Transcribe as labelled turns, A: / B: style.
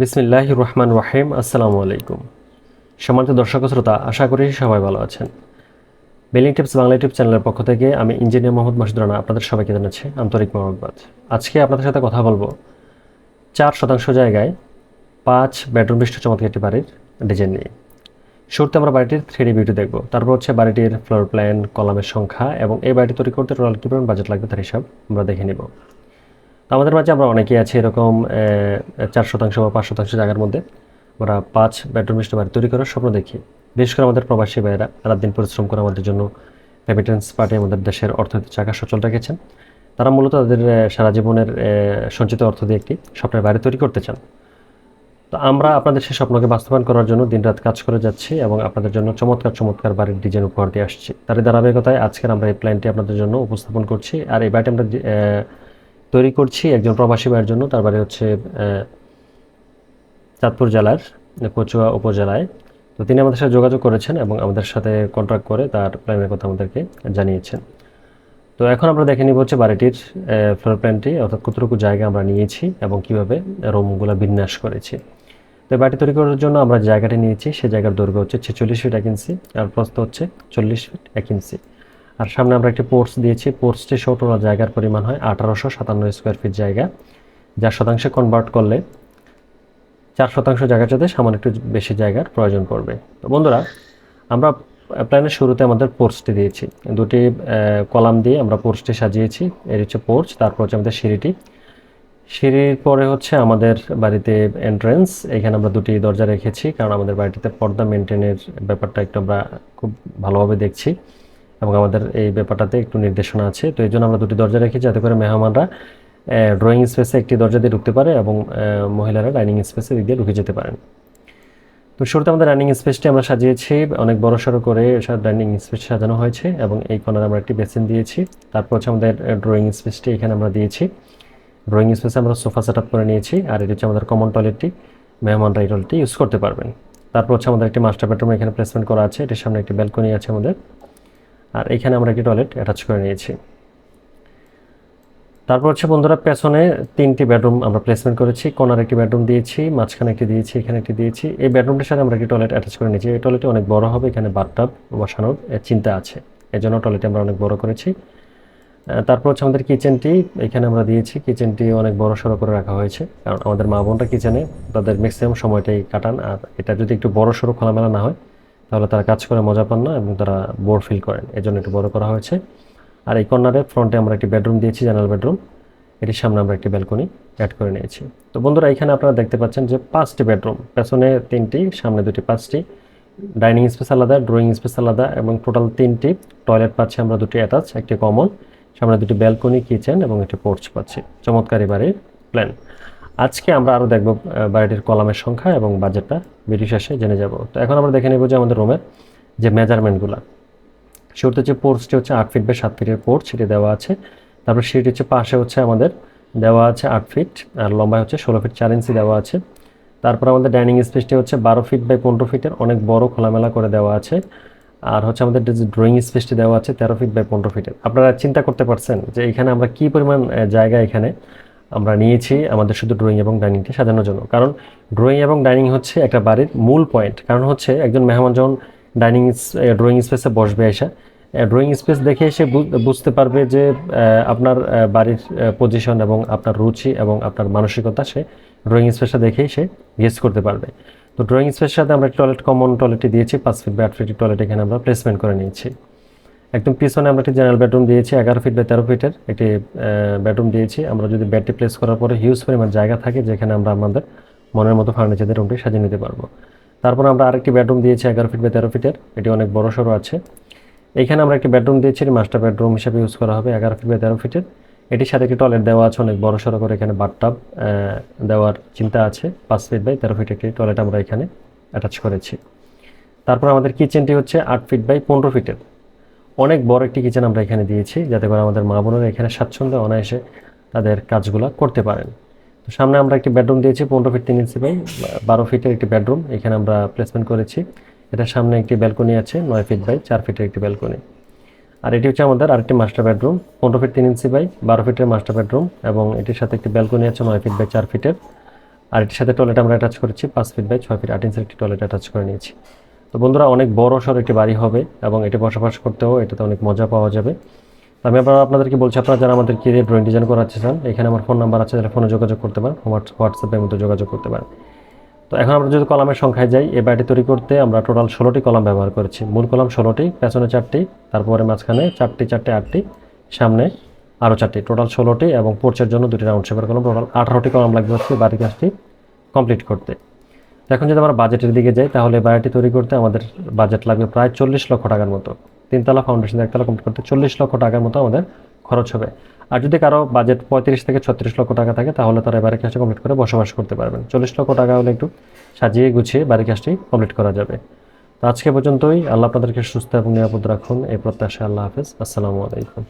A: বিসমিল্লাহ রহমান রাহিম আসসালামু আলাইকুম। সম্মানিত দর্শক শ্রোতা, আশা করি সবাই ভালো আছেন। বিল্ডিং টিপস বাংলা ইউটিউব চ্যানেলের পক্ষ থেকে আমি ইঞ্জিনিয়ার মোহাম্মদ মাসুদ রানা আপনাদের সবাইকে জানাচ্ছি আন্তরিক মোহাম্মদ আজকে আপনাদের সাথে কথা বলব চার শতাংশ জায়গায় পাঁচ বেডরুম বিশিষ্ট চমৎকার একটি বাড়ির ডিজাইন নিয়ে। শুরুতে আমরা বাড়িটির থ্রি বিউটি দেখব। তারপর হচ্ছে বাড়িটির ফ্লোর প্ল্যান কলামের সংখ্যা এবং এই বাড়িটি তৈরি করতে টোটাল কী পরিমাণ বাজেট লাগবে তার হিসাব আমরা দেখে নিব। তো আমাদের মাঝে আমরা অনেকেই আছি এরকম চার শতাংশ বা পাঁচ শতাংশ জায়গার মধ্যে। আমরা পাঁচ বেডরুম বিশিষ্ট বাড়ি তৈরি করার স্বপ্ন দেখি। বিশেষ করে আমাদের প্রবাসী ভাইয়েরা রাত দিন পরিশ্রম করে আমাদের জন্য রেমিটেন্স পার্টি আমাদের দেশের অর্থনৈতিক চাকা সচল রেখেছেন। তারা মূলত তাদের সারা জীবনের সঞ্চিত অর্থ দিয়ে একটি স্বপ্নের বাড়ি তৈরি করতে চান। তো আমরা আপনাদের সেই স্বপ্নকে বাস্তবায়ন করার জন্য দিনরাত কাজ করে যাচ্ছি এবং আপনাদের জন্য চমৎকার চমৎকার বাড়ির ডিজাইন উপহার দিয়ে আসছি। তারই ধারাবাহিকতায় আজকের আমরা এই প্ল্যানটি আপনাদের জন্য উপস্থাপন করছি। আর এই বাড়িটি আমরা তৈরি করছি একজন প্রবাসী ভাইয়ের জন্য। তার বাড়ি হচ্ছে চাঁদপুর জেলার কচুয়া উপজেলায়। তো তিনি আমাদের সাথে যোগাযোগ করেছেন এবং আমাদের সাথে কন্ট্রাক্ট করে তার প্ল্যানের কথা আমাদেরকে জানিয়েছেন। তো এখন আমরা দেখে নিব হচ্ছে বাড়িটির ফ্লোর প্ল্যানটি অর্থাৎ কতটুকু জায়গা আমরা নিয়েছি এবং কীভাবে রুমগুলো বিন্যাস করেছি। তো বাড়ি তৈরি করার জন্য আমরা জায়গাটি নিয়েছি সেই জায়গার দৈর্ঘ্য হচ্ছে ছেচল্লিশ ফিট এক ইঞ্চি, আর প্রস্থ হচ্ছে চল্লিশ ফিট এক ইঞ্চি। আর সামনে আমরা একটি পোর্টস দিয়েছি। পোর্টসটি টোটাল জায়গার পরিমাণ হয়, আঠারোশো সাতান্ন স্কোয়ার ফিট জায়গা। যা শতাংশে কনভার্ট করলে চার শতাংশ জায়গার চাইতে সামান্য একটু বেশি জায়গার প্রয়োজন পড়বে। তো বন্ধুরা, আমরা প্ল্যানের শুরুতে আমাদের পোর্চটি দিয়েছি। দুটি কলাম দিয়ে আমরা পোর্চটি সাজিয়েছি। এর হচ্ছে পোর্চ তারপর হচ্ছে আমাদের সিঁড়িটি। সিঁড়ির পরে হচ্ছে আমাদের বাড়িতে এন্ট্রেন্স এখানে আমরা দুটি দরজা রেখেছি, কারণ আমাদের বাড়িটিতে পর্দা মেনটেনের ব্যাপারটা একটু আমরা খুব ভালোভাবে দেখছি। এবং আমাদের এই ব্যাপারটাতে একটু নির্দেশনা আছে। তো এই জন্য আমরা দুটি দরজা রেখেছি যাতে করে মেহমানরা ড্রয়িং স্পেসে একটি দরজা দিয়ে ঢুকতে পারে এবং মহিলারা ডাইনিং স্পেসে দিক দিয়ে ঢুকে যেতে পারেন। তো শুরুতে আমাদের ডাইনিং স্পেসটি আমরা সাজিয়েছি, অনেক বড় সড়ো করে ডাইনিং স্পেস সাজানো হয়েছে এবং এই কর্নারে আমরা একটি বেসিন দিয়েছি। তারপর হচ্ছে আমাদের ড্রয়িং স্পেসটি এখানে আমরা দিয়েছি। ড্রয়িং স্পেসে আমরা সোফা সেট আপ করে নিয়েছি আর এটি হচ্ছে আমাদের কমন টয়লেটটি মেহমানরা এই টয়লেটটি ইউজ করতে পারবেন। তারপর হচ্ছে আমাদের একটি মাস্টার বেডরুম এখানে প্লেসমেন্ট করা আছে। এটির সামনে একটি ব্যালকনি আছে আমাদের। আর এখানে আমরা একটি টয়লেট অ্যাটাচ করে নিয়েছি। তারপর হচ্ছে বন্ধুরা, পেছনে তিনটি বেডরুম আমরা প্লেসমেন্ট করেছি। কোনার একটি বেডরুম দিয়েছি, মাঝখানে একটি দিয়েছি, এখানে একটি দিয়েছি। এই বেডরুমটির সাথে আমরা একটি টয়লেট অ্যাটাচ করে নিয়েছি। এই টয়লেটটি অনেক বড় হবে, এখানে বাথটাব বসানোর চিন্তা আছে। এই জন্য টয়লেটটি আমরা অনেক বড় করেছি। তারপর হচ্ছে আমাদের কিচেনটি এখানে আমরা দিয়েছি। কিচেনটি অনেক বড় সড়ো করে রাখা হয়েছে, কারণ আমাদের মা বোনরা কিচেনে তাদের ম্যাক্সিমাম সময়টাই কাটান। আর এটা যদি একটু বড় সড়ো খোলামেলা না হয় তাহলে তারা কাজ করে মজা পান না এবং তারা বোর ফিল করেন। এই জন্য একটু বড় করা হয়েছে। আর এই কর্নারে ফ্রন্টে আমরা একটি বেডরুম দিয়েছি জেনারেল বেডরুম। এটির সামনে আমরা একটি ব্যালকনি অ্যাড করে নিয়েছি। তো বন্ধুরা, এখানে আপনারা দেখতে পাচ্ছেন যে পাঁচটি বেডরুম, পেছনে তিনটি, সামনে দুটি পাঁচটি। ডাইনিং স্পেস আলাদা, ড্রয়িং স্পেস আলাদা এবং টোটাল তিনটি। টয়লেট পাচ্ছি আমরা দুটি অ্যাটাচ, একটি কমন। সামনে দুটি ব্যালকনি, কিচেন এবং একটি পোর্চ পাচ্ছি। চমৎকারী বাড়ির প্ল্যান আজকে আমরা আরও দেখব বাড়িটির কলামের সংখ্যা এবং বাজেটটা। ভিডিও আসে, জেনে যাব। তো এখন আমরা দেখে নেব যে আমাদের রুমের যে মেজারমেন্টগুলো, শুরুতে যে পোর্সটি হচ্ছে আট ফিট বাই সাত ফিটের পোর্চ সেটি দেওয়া আছে। তারপর সেটি হচ্ছে পাশে হচ্ছে আমাদের দেওয়া আছে আট ফিট, আর লম্বায় হচ্ছে ষোলো ফিট চার ইঞ্চি দেওয়া আছে। তারপর আমাদের ডাইনিং স্পেসটি হচ্ছে বারো ফিট বাই পনেরো ফিটের, অনেক বড় খোলামেলা করে দেওয়া আছে। আর হচ্ছে আমাদের ড্রয়িং স্পেসটি দেওয়া আছে তেরো ফিট বাই পনেরো ফিটের। আপনারা চিন্তা করতে পারছেন যে এখানে আমরা কী পরিমাণ জায়গা এখানে আমরা নিয়েছি আমাদের শুধু ড্রয়িং এবং ডাইনিংটি সাজানোর জন্য। কারণ ড্রয়িং এবং ডাইনিং হচ্ছে একটা বাড়ির মূল পয়েন্ট কারণ হচ্ছে একজন মেহমান যখন ডাইনিং ড্রয়িং স্পেসে বসবে এসে ড্রয়িং স্পেস দেখে বু- বুঝতে পারবে যে আপনার বাড়ির পজিশন এবং আপনার রুচি এবং আপনার মানসিকতা সে ড্রয়িং স্পেসটা দেখেই সে গেস করতে পারবে। তো ড্রয়িং স্পেসের সাথে আমরা টয়লেট কমন টয়লেটটি দিয়েছি, পাঁচ ফিট বাই আট ফিটের টয়লেট এখানে আমরা প্লেসমেন্ট করে নিয়েছি। একদম পিছনে আমরা একটি জেনারেল বেডরুম দিয়েছি, এগারো ফিট বাই তেরো ফিটের একটি বেডরুম দিয়েছি। আমরা যদি বেডটি প্লেস করার পরে হিউজ পরিমাণ জায়গা থাকে, যেখানে আমরা আমাদের মনের মতো ফার্নিচারদের রুমটি সাজিয়ে নিতে পারব। তারপর আমরা আরেকটি বেডরুম দিয়েছি, এগারো ফিট বাই তেরো ফিটের এটি অনেক বড় সড়ো আছে। এখানে আমরা একটি বেডরুম দিয়েছি মাস্টার বেডরুম হিসেবে ইউজ করা হবে, এগারো ফিট বাই তেরো ফিটের এটির সাথে একটি টয়লেট দেওয়া আছে, অনেক বড় সড়ো করে এখানে বাথটাব দেওয়ার চিন্তা আছে। পাঁচ ফিট বাই তেরো ফিট একটি টয়লেট আমরা এখানে অ্যাটাচ করেছি। তারপর আমাদের কিচেনটি হচ্ছে আট ফিট বাই পনেরো ফিটের অনেক বড় একটি কিচেন আমরা এখানে দিয়েছি, যাতে করে আমাদের মা বোনেরা এখানে স্বাচ্ছন্দ্যে অনায়াসে তাদের কাজগুলো করতে পারেন। তো সামনে আমরা একটি বেডরুম দিয়েছি, পনেরো ফিট তিন ইঞ্চি বাই বারো ফিটের একটি বেডরুম এখানে আমরা প্লেসমেন্ট করেছি। এটার সামনে একটি ব্যালকনি আছে, নয় ফিট বাই চার ফিটের একটি ব্যালকনি আর এটি হচ্ছে আমাদের আরেকটি মাস্টার বেডরুম পনেরো ফিট তিন ইঞ্চি বাই বারো ফিটের মাস্টার বেডরুম এবং এটির সাথে একটি ব্যালকনি আছে, নয় ফিট বাই চার ফিটের আর এটির সাথে টয়লেট আমরা অ্যাটাচ করেছি, পাঁচ ফিট বাই ছয় ফিট আট ইঞ্চের একটি টয়লেট অ্যাটাচ করে নিয়েছি। তো বন্ধুরা, অনেক বড় সড় একটি বাড়ি হবে এবং এটি বসবাস করতেও এটাতে অনেক মজা পাওয়া যাবে। আমি আবার আপনাদেরকে বলছি, আপনারা যারা আমাদের কি ড্রয়িং ডিজাইন করাতে চান, এখানে আমার ফোন নাম্বার আছে, যারা ফোনে যোগাযোগ করতে পারেন হোয়াটসঅ্যাপের মধ্যে যোগাযোগ করতে পারেন। তো এখন আমরা যদি কলামের সংখ্যায় যাই, এই বাড়িটি তৈরি করতে আমরা টোটাল ষোলোটি কলাম ব্যবহার করেছি। মূল কলাম ষোলোটি, পেছনে চারটি, তারপরে মাঝখানে চারটি চারটি, আটটি, সামনে আরও চারটি। টোটাল ষোলোটি এবং পোর্চের জন্য দুটি রাউন্ড শেপের কলম, টোটাল আঠারোটি কলম লাগবে হচ্ছে বাড়ি কাজটি কমপ্লিট করতে। এখন যদি আমরা বাজেটের দিকে যাই, তাহলে বাড়িটি তৈরি করতে আমাদের বাজেট লাগবে প্রায় চল্লিশ লক্ষ টাকার মতো। তিনতলা ফাউন্ডেশন একতলা কমপ্লিট করতে চল্লিশ লক্ষ টাকার মতো আমাদের খরচ হবে। আর যদি কারও বাজেট পঁয়ত্রিশ থেকে ছত্রিশ লক্ষ টাকা থাকে, তাহলে তারা এবারে কাজটা কমপ্লিট করে বসবাস করতে পারবেন। চল্লিশ লক্ষ টাকা হলে একটু সাজিয়ে গুছিয়ে বাড়ি কাজটি কমপ্লিট করা যাবে। তো আজকে পর্যন্তই। আল্লাহ আপনাদেরকে সুস্থ এবং নিরাপদ রাখুন। এই প্রত্যাশা আল্লাহ হাফেজ। আসসালামু আলাইকুম।